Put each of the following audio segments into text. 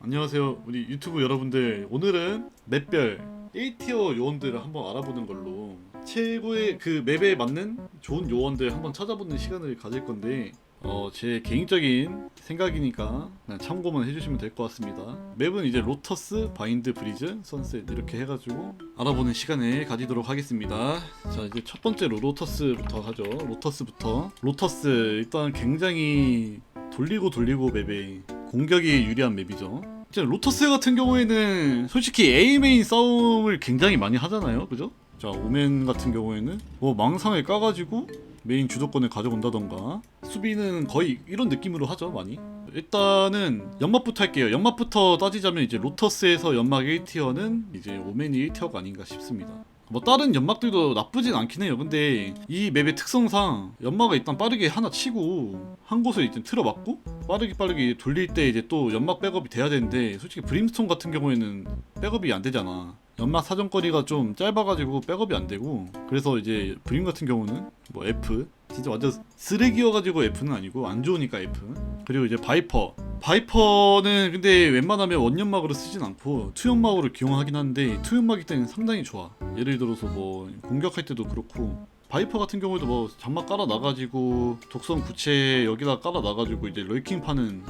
안녕하세요. 우리 유튜브 여러분들 오늘은 맵별 1티어 요원들을 한번 알아보는 걸로 최고의 그 맵에 맞는 좋은 요원들 한번 찾아보는 시간을 가질 건데 어, 제 개인적인 생각이니까 그냥 참고만 해주시면 될 것 같습니다. 맵은 이제 로터스, 바인드, 브리즈, 선셋 이렇게 해가지고 알아보는 시간을 가지도록 하겠습니다. 자 이제 첫 번째로 로터스부터 하죠. 로터스부터. 로터스 일단 굉장히 돌리고 돌리고 맵에 공격이 유리한 맵이죠. 이제 로터스 같은 경우에는 솔직히 A 메인 싸움을 굉장히 많이 하잖아요, 그죠? 자 오멘 같은 경우에는 뭐 망상을 까가지고 메인 주도권을 가져온다던가 수비는 거의 이런 느낌으로 하죠 많이 일단은 연막부터 할게요 연막부터 따지자면 이제 로터스에서 연막 1티어는 이제 오멘이 1티어가 아닌가 싶습니다 뭐 다른 연막들도 나쁘진 않긴 해요. 근데 이 맵의 특성상 연막을 일단 빠르게 하나 치고 한 곳을 이제 틀어막고 빠르게 빠르게 돌릴 때 이제 또 연막 백업이 돼야 되는데 솔직히 브림스톤 같은 경우에는 백업이 안 되잖아. 연막 사정거리가 좀 짧아가지고 백업이 안 되고 그래서 이제 브림 같은 경우는 뭐 F 진짜 완전 쓰레기여가지고 F는 아니고 안 좋으니까 F. 그리고 이제 바이퍼. 바이퍼는 근데 웬만하면 원연막으로 쓰진 않고 투연막으로 기용하긴 하는데 투연막일 때는 상당히 좋아. 예를 들어서 뭐 공격할 때도 그렇고 바이퍼 같은 경우에도 뭐 장막 깔아 놔가지고 독성 구체 여기다 깔아 놔가지고 이제 럴킹 파는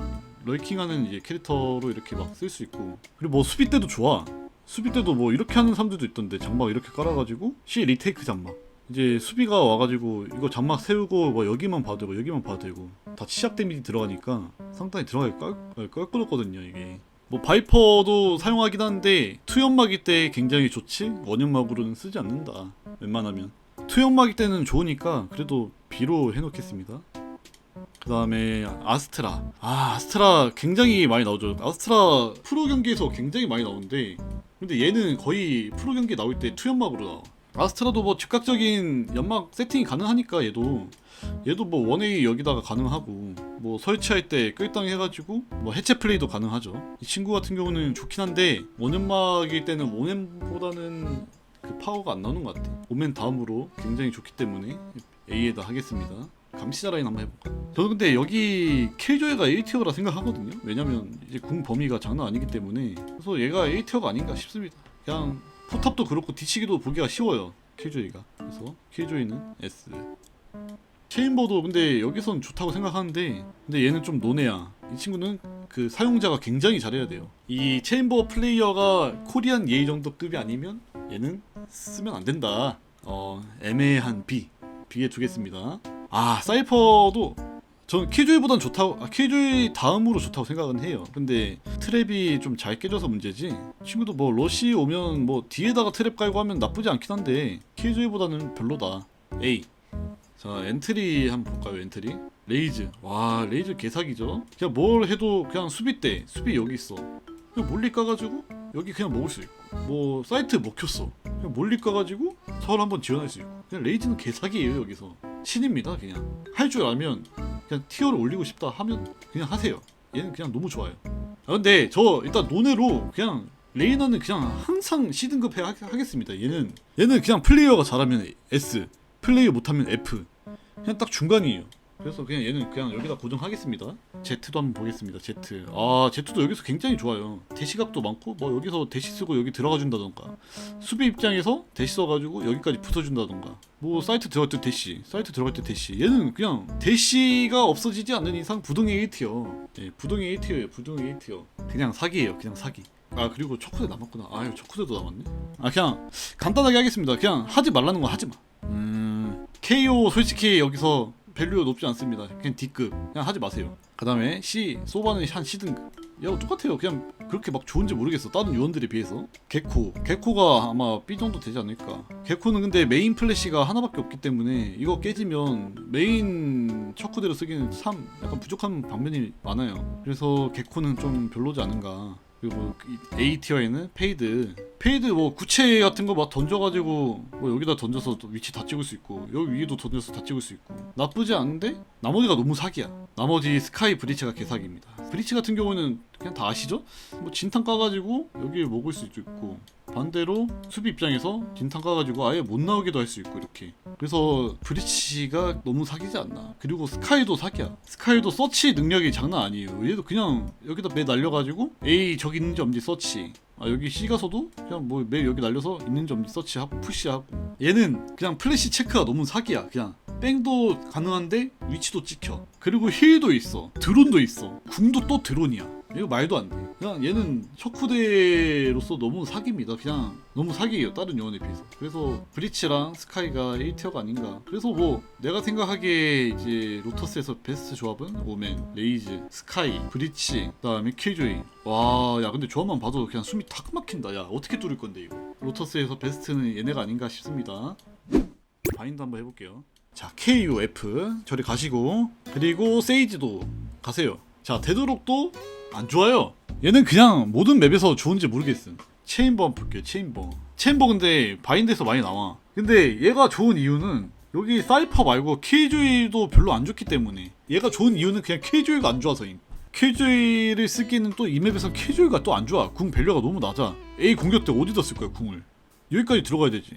럴킹하는 이제 캐릭터로 이렇게 막 쓸 수 있고. 그리고 뭐 수비 때도 좋아. 수비 때도 뭐 이렇게 하는 사람들도 있던데 장막 이렇게 깔아가지고 C 리테이크 장막 이제 수비가 와가지고 이거 장막 세우고 뭐 여기만 봐도 되고 여기만 봐도 되고. 다 치약 데미지 들어가니까 상당히 들어가기 깔, 깔끔했거든요 이게. 뭐 바이퍼도 사용하긴 하는데 투연막일 때 굉장히 좋지? 원연막으로는 쓰지 않는다 웬만하면. 투연막일 때는 좋으니까 그래도 B로 해놓겠습니다. 그 다음에 아스트라. 아 아스트라 굉장히 많이 나오죠. 아스트라 프로 경기에서 굉장히 많이 나오는데 근데 얘는 거의 프로 경기 나올 때 투연막으로 나와 아스트라도 뭐 즉각적인 연막 세팅이 가능하니까 얘도. 얘도 뭐 원웨이 여기다가 가능하고 뭐 설치할 때 끌당 해가지고 뭐 해체 플레이도 가능하죠. 이 친구 같은 경우는 좋긴 한데 원연막일 때는 오멘보다는 그 파워가 안 나오는 것 같아. 오멘 다음으로 굉장히 좋기 때문에 A에다 하겠습니다. 감시자 라인 한번 해볼까? 저는 근데 여기 킬조이가 1티어라 생각하거든요. 왜냐면 이제 궁 범위가 장난 아니기 때문에. 그래서 얘가 1티어가 아닌가 싶습니다. 그냥 포탑도 그렇고 뒤치기도 보기가 쉬워요. 킬조이가. 그래서 킬조이는 S. 체인버도 근데 여기선 좋다고 생각하는데 근데 얘는 좀 노네야. 이 친구는 그 사용자가 굉장히 잘해야 돼요. 이 체인버 플레이어가 코리안 예의 정도 급이 아니면 얘는 쓰면 안 된다. 어 애매한 B. B에 두겠습니다. 아 사이퍼도 전 킬조이보단 좋다고 아, 킬조이 다음으로 좋다고 생각은 해요. 근데 트랩이 좀 잘 깨져서 문제지. 친구도 뭐 러시 오면 뭐 뒤에다가 트랩 깔고 하면 나쁘지 않긴 한데 킬조이보다는 별로다. A. 자 엔트리 한번 볼까요 엔트리? 레이즈. 와 레이즈 개사기죠? 그냥 뭘 해도 그냥 수비 때 수비 여기 있어. 그냥 몰리 까가지고 여기 그냥 먹을 수 있고. 뭐 사이트 먹혔어. 그냥 몰리 까가지고 서울 한번 지원할 수 있고. 그냥 레이즈는 개사기예요 여기서 신입니다 그냥. 할 줄 알면 그냥 티어를 올리고 싶다 하면 그냥 하세요. 얘는 그냥 너무 좋아요. 아 근데 저 일단 논외로 그냥 레이나는 그냥 항상 C등급 해 하- 하겠습니다 얘는. 얘는 그냥 플레이어가 잘하면 S 플레이어 못하면 F. 그냥 딱 중간이에요 그래서 그냥 얘는 그냥 여기다 고정하겠습니다. Z도 한번 보겠습니다 Z. 아 Z도 여기서 굉장히 좋아요. 대시각도 많고 뭐 여기서 대시 쓰고 여기 들어가 준다던가. 수비 입장에서 대시 써가지고 여기까지 붙어준다던가. 뭐 사이트 들어갈 때 대시 사이트 들어갈 때 대시. 얘는 그냥 대시가 없어지지 않는 이상 부동의 1티어. 예, 부동의 1티어예요 부동의 1티어. 그냥 사기예요 그냥 사기. 아 그리고 초코대 남았구나. 아유 초코대도 남았네. 아 그냥 간단하게 하겠습니다. 그냥 하지 말라는 거 하지 마. 음... KO 솔직히 여기서 밸류 높지 않습니다. 그냥 D급. 그냥 하지 마세요. 그 다음에 C 소바는 한 C등급 야 똑같아요. 그냥 그렇게 막 좋은지 모르겠어. 다른 요원들에 비해서. 개코. 개코가 아마 B 정도 되지 않을까. 개코는 근데 메인 플래시가 하나밖에 없기 때문에 이거 깨지면 메인 척후대로 쓰기는 참 약간 부족한 방면이 많아요. 그래서 개코는 좀 별로지 않은가 그리고 이 A 티어에는 페이드. 페이드 뭐 구체 같은 거 막 던져가지고 뭐 여기다 던져서 또 위치 다 찍을 수 있고 여기 위에도 던져서 다 찍을 수 있고. 나쁘지 않은데 나머지가 너무 사기야. 나머지 스카이 브리치가 개사기입니다. 브리치 같은 경우는 그냥 다 아시죠? 뭐 진탕 까가지고 여기에 먹을 수 있고 반대로 수비 입장에서 진탕 까가지고 아예 못 나오기도 할 수 있고 이렇게. 그래서 브리치가 너무 사기지 않나. 그리고 스카이도 사기야. 스카이도 서치 능력이 장난 아니에요. 얘도 그냥 여기다 매 날려가지고 A 저기 있는지 없는지 서치. 아 여기 C 가서도 그냥 뭐매 여기 날려서 있는지 없는지 서치하고 푸시하고. 얘는 그냥 플래시 체크가 너무 사기야 그냥. 뺑도 가능한데 위치도 찍혀. 그리고 힐도 있어. 드론도 있어. 궁도 또 드론이야. 이거 말도 안 돼. 그냥 얘는 척후대로서 너무 사기입니다. 그냥 너무 사기예요. 다른 요원에 비해서. 그래서 브리치랑 스카이가 1티어가 아닌가. 그래서 뭐 내가 생각하기에 이제 로터스에서 베스트 조합은 오멘, 레이즈, 스카이, 브리치, 그다음에 킬조이. 와, 야 근데 조합만 봐도 그냥 숨이 탁 막힌다. 야 어떻게 뚫을 건데 이거. 로터스에서 베스트는 얘네가 아닌가 싶습니다. 바인드 한번 해볼게요. 자, KUF 저리 가시고 그리고 세이지도 가세요. 자, 되도록도 안 좋아요. 얘는 그냥 모든 맵에서 좋은지 모르겠음. 체인버 한번 볼게요. 체인버. 체인버 근데 바인드에서 많이 나와. 근데 얘가 좋은 이유는 여기 사이퍼 말고 킬조이도 별로 안 좋기 때문에 얘가 좋은 이유는 그냥 킬조이가 안 좋아서임. 킬조이를 쓰기는 또 이 맵에서 킬조이가 또 안 좋아. 궁 밸류가 너무 낮아. A 공격 때 어디다 쓸 거야 궁을? 여기까지 들어가야 되지.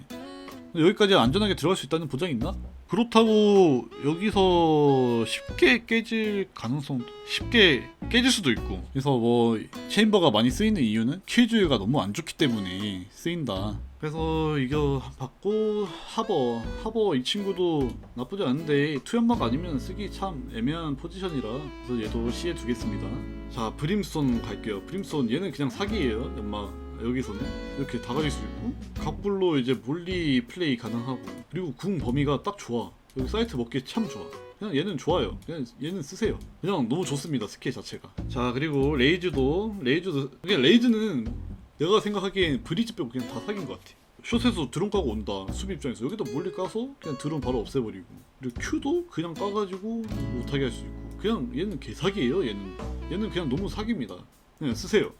여기까지 안전하게 들어갈 수 있다는 보장이 있나? 그렇다고 여기서 쉽게 깨질 가능성 쉽게 깨질 수도 있고. 그래서 뭐 체인버가 많이 쓰이는 이유는 킬주가 너무 안 좋기 때문에 쓰인다. 그래서 이거 받고 하버 하버 이 친구도 나쁘지 않은데 투연막 아니면 쓰기 참 애매한 포지션이라. 그래서 얘도 C에 두겠습니다. 자 브림스톤 갈게요. 브림스톤 얘는 그냥 사기예요 연막 여기서는 이렇게 다 가질 수 있고 각불로 이제 몰리 플레이 가능하고 그리고 궁 범위가 딱 좋아. 여기 사이트 먹기 참 좋아. 그냥 얘는 좋아요. 그냥 얘는 쓰세요. 그냥 너무 좋습니다 스킬 자체가. 자 그리고 레이즈도 레이즈도 그냥 레이즈는 내가 생각하기엔 브리지 빼고 그냥 다 사귄 것 같아. 숏에서 드론 까고 온다 수비 입장에서. 여기다 몰리 까서 그냥 드론 바로 없애버리고. 그리고 Q도 그냥 까가지고 못하게 할 수 있고. 그냥 얘는 개사기예요 얘는. 얘는 그냥 너무 사기입니다. 그냥 쓰세요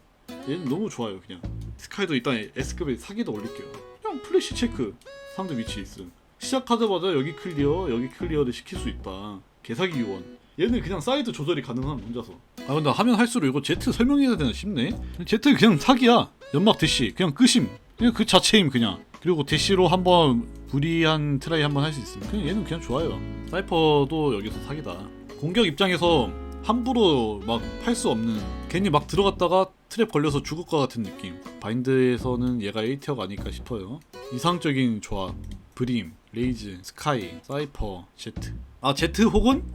얘는 너무 좋아요 그냥. 스카이도 일단 S급에 사기도 올릴게요. 그냥 플래시 체크. 상대 위치 있음. 시작하자마자 여기 클리어 여기 클리어를 시킬 수 있다. 개사기 요원 얘는 그냥 사이드 조절이 가능한 혼자서. 아 근데 하면 할수록 이거 Z 설명해야 되나 싶네. Z 그냥 사기야. 연막 대시. 그냥 끄심. 그냥 그 자체임 그냥. 그리고 대시로 한번 불이한 트라이 한번 할 수 있으면 그냥 얘는 그냥 좋아요. 사이퍼도 여기서 사기다. 공격 입장에서 함부로 막 팔 수 없는 괜히 막 들어갔다가 트랩 걸려서 죽을 것 같은 느낌. 바인드에서는 얘가 1티어가 아닐까 싶어요. 이상적인 조합. 브림, 레이즈, 스카이, 사이퍼, 제트. 아 제트 혹은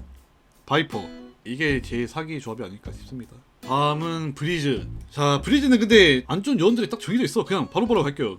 바이퍼. 이게 제 사기 조합이 아닐까 싶습니다. 다음은 브리즈. 자 브리즈는 근데 안 좋은 요원들이 딱 정해져 있어. 그냥 바로바로 갈게요